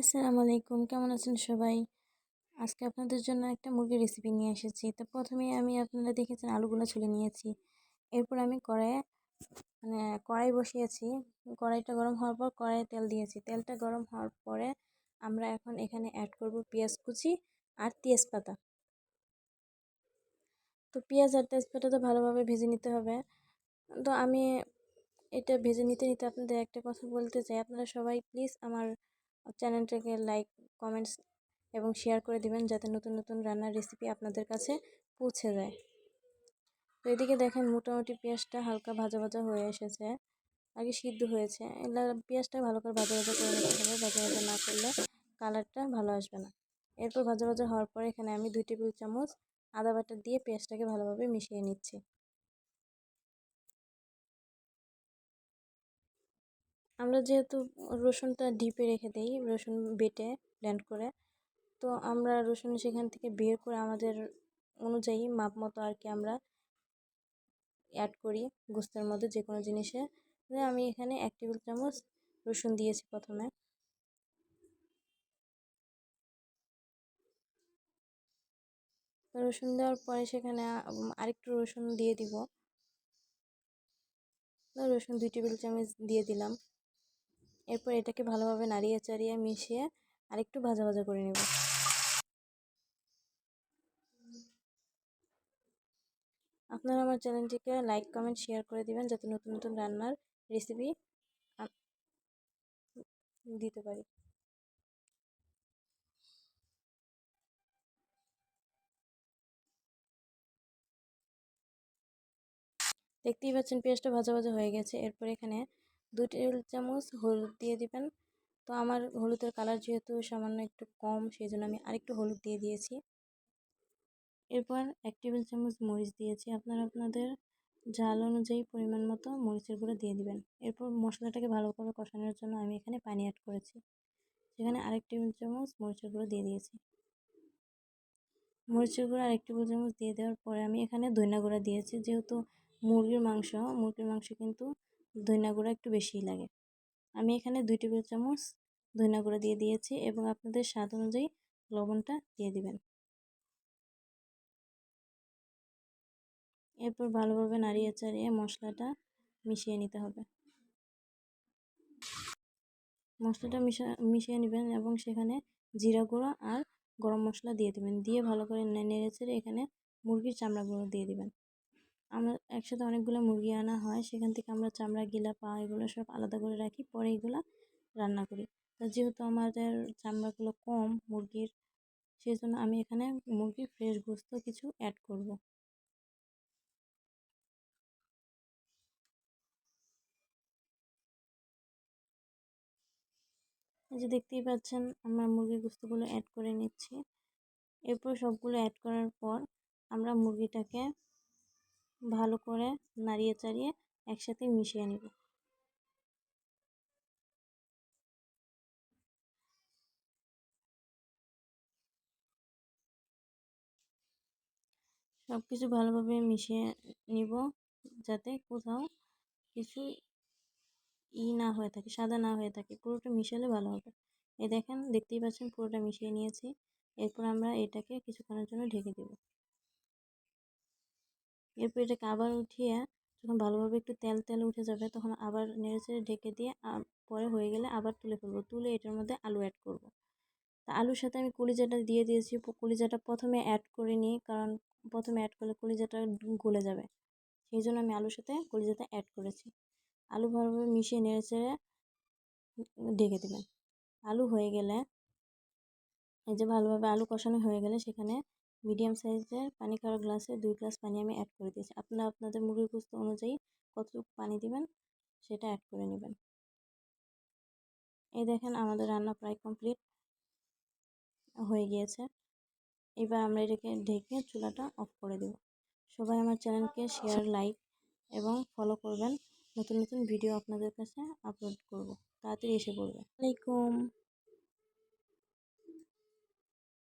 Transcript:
আসসালামু আলাইকুম, কেমন আছেন সবাই? আজকে আপনাদের জন্য একটা মুরগির রেসিপি নিয়ে এসেছি। তো প্রথমে আমি আপনারা দেখেছেন আলুগুলো ছুলে নিয়েছি। এরপর আমি কড়াইয়ে মানে কড়াই বসিয়েছি কড়াইটা গরম হওয়ার পর কড়াইয়ে তেল দিয়েছি। তেলটা গরম হওয়ার পরে আমরা এখন এখানে অ্যাড করব পেঁয়াজ কুচি আর তেজপাতা। তো পেঁয়াজ আর তেজপাতা তো ভালোভাবে ভেজে নিতে হবে। তো আমি এটা ভেজে নিতে নিতে আপনাদের একটা কথা বলতে চাই। আপনারা সবাই প্লিজ আমার চ্যানেলটাকে লাইক, কমেন্টস এবং শেয়ার করে দিবেন যাতে নতুন নতুন রান্নার রেসিপি আপনাদের কাছে পৌঁছে যায়। তো এদিকে দেখেন মোটামুটি পেঁয়াজটা হালকা ভাজা ভাজা হয়ে এসেছে, আগে সিদ্ধ হয়েছে। পেঁয়াজটা ভালো করে ভাজা ভাজা করে নিতে হবে, ভাজা ভাজা না করলে কালারটা ভালো আসবে না। এরপর ভাজা ভাজা হওয়ার পরে এখানে আমি দুই টেবিল চামচ আদা বাটা দিয়ে পেঁয়াজটাকে ভালোভাবে মিশিয়ে নিচ্ছি। আমরা যেহেতু রসুনটা ডিপে রেখে দিই, রসুন বেটে ব্ল্যান্ড করে, তো আমরা রসুন সেখান থেকে বের করে আমাদের অনুযায়ী মাপ মতো আর কি আমরা অ্যাড করি গোস্তের মধ্যে যে কোনো জিনিসে আমি এখানে এক টেবিল চামচ রসুন দিয়েছি প্রথমে। রসুন দেওয়ার পরে সেখানে আরেকটু রসুন দিয়ে দিব। রসুন দুই টেবিল চামচ দিয়ে দিলাম। এরপর এটাকে ভালোভাবে নাড়িয়ে চাড়িয়ে মিশিয়ে আরেকটু ভাজা ভাজা করে নেব। আপনারা আমার চ্যানেলটিকে লাইক, কমেন্ট, শেয়ার করে দিবেন যাতে নতুন নতুন রান্নার রেসিপি দিতে পারি। দেখতেই পাচ্ছেন পেঁয়াজটা ভাজা ভাজা হয়ে গেছে। এরপর এখানে দু টেবিল চামচ হলুদ দিয়ে দিবেন। তো আমার হলুদের কালার যেহেতু সামান্য একটু কম সেই জন্য আমি আরেকটু হলুদ দিয়ে দিয়েছি। এরপর এক টেবিল চামচ মরিচ দিয়েছি। আপনারা আপনাদের ঝাল অনুযায়ী পরিমাণ মতো মরিচের গুঁড়ো দিয়ে দিবেন। এরপর মশলাটাকে ভালো করে কষানোর জন্য আমি এখানে পানি অ্যাড করেছি। সেখানে আরেক টেবিল চামচ মরিচের গুঁড়ো দিয়ে দিয়েছি। মরিচের গুঁড়ো আরেক টেবিল চামচ দিয়ে দেওয়ার পরে আমি এখানে ধনিয়া গুঁড়া দিয়েছি। যেহেতু মুরগির মাংস মুরগির মাংস কিন্তু ধনিয়া গুঁড়া একটু বেশিই লাগে। আমি এখানে দুই টেবিল চামচ ধনিয়া গুঁড়া দিয়ে দিয়েছি এবং আপনাদের স্বাদ অনুযায়ী লবণটা দিয়ে দিবেন। এরপর ভালোভাবে নাড়িয়ে চাড়িয়ে মশলাটা মিশিয়ে নিতে হবে। মশলাটা মিশা, মিশিয়ে নেবেন এবং সেখানে জিরা গুঁড়ো আর গরম মশলা দিয়ে দেবেন। দিয়ে ভালো করে নেড়ে চেড়ে এখানে মুরগির চামড়াগুলো দিয়ে দিবেন। আমরা একসাথে অনেকগুলো মুরগি আনা হয়, সেখান থেকে আমরা চামড়া, গিলা, পা এগুলো সব আলাদা করে রাখি, পরে এগুলো রান্না করি। তো যেহেতু আমাদের চামড়াগুলো কম মুরগির সেই জন্য আমি এখানে মুরগির ফ্রেশ গোস্ত কিছু অ্যাড করব। এই যে দেখতেই পাচ্ছেন, আমরা মুরগির গোস্তগুলো অ্যাড করে নিচ্ছি। এরপর সবগুলো অ্যাড করার পর আমরা মুরগিটাকে ভালো করে নাড়িয়ে চাড়িয়ে একসাথে মিশিয়ে নেব। সব কিছু ভালোভাবে মিশিয়ে নিব যাতে কোথাও কিছু ই না হয়ে থাকে, সাদা না হয়ে থাকে, পুরোটা মিশালে ভালো হবে। এই দেখেন, দেখতেই পাচ্ছেন পুরোটা মিশিয়ে নিয়েছি। এরপর আমরা এটাকে কিছুক্ষণের জন্য ঢেকে দেব। এরপর এটাকে আবার উঠিয়ে যখন ভালোভাবে একটু তেল তেল উঠে যাবে তখন আবার নেড়েচেড়ে ঢেকে দিয়ে পরে হয়ে গেলে আবার তুলে ফেলব। তুলে এটার মধ্যে আলু অ্যাড করব। তা আলুর সাথে আমি কলিজাটা দিয়ে দিয়েছি। কলিজাটা প্রথমে অ্যাড করে নিই কারণ প্রথমে অ্যাড করলে কলিজাটা গলে যাবে। সেই জন্য আমি আলুর সাথে কলিজাটা অ্যাড করেছি। আলু ভালোভাবে মিশিয়ে নেড়েচেড়ে ঢেকে দেবেন আলু হয়ে গেলে এই যে ভালোভাবে আলু কষানো হয়ে গেলে সেখানে মিডিয়াম সাইজের পানি খাওয়ার গ্লাসে দুই গ্লাস পানি আমি অ্যাড করে দিয়েছি। আপনারা আপনাদের মুরগির গোস্ত অনুযায়ী কতটুকু পানি দিবেন সেটা অ্যাড করে নেবেন। এই দেখেন আমাদের রান্না প্রায় কমপ্লিট হয়ে গিয়েছে। এবার আমরা এটাকে ঢেকে চুলাটা অফ করে দেব। সবাই আমার চ্যানেলকে শেয়ার লাইক এবং ফলো করবেন। নতুন নতুন ভিডিও আপনাদের কাছে আপলোড করব। তাড়াতাড়ি এসে পড়বে আলাইকুম।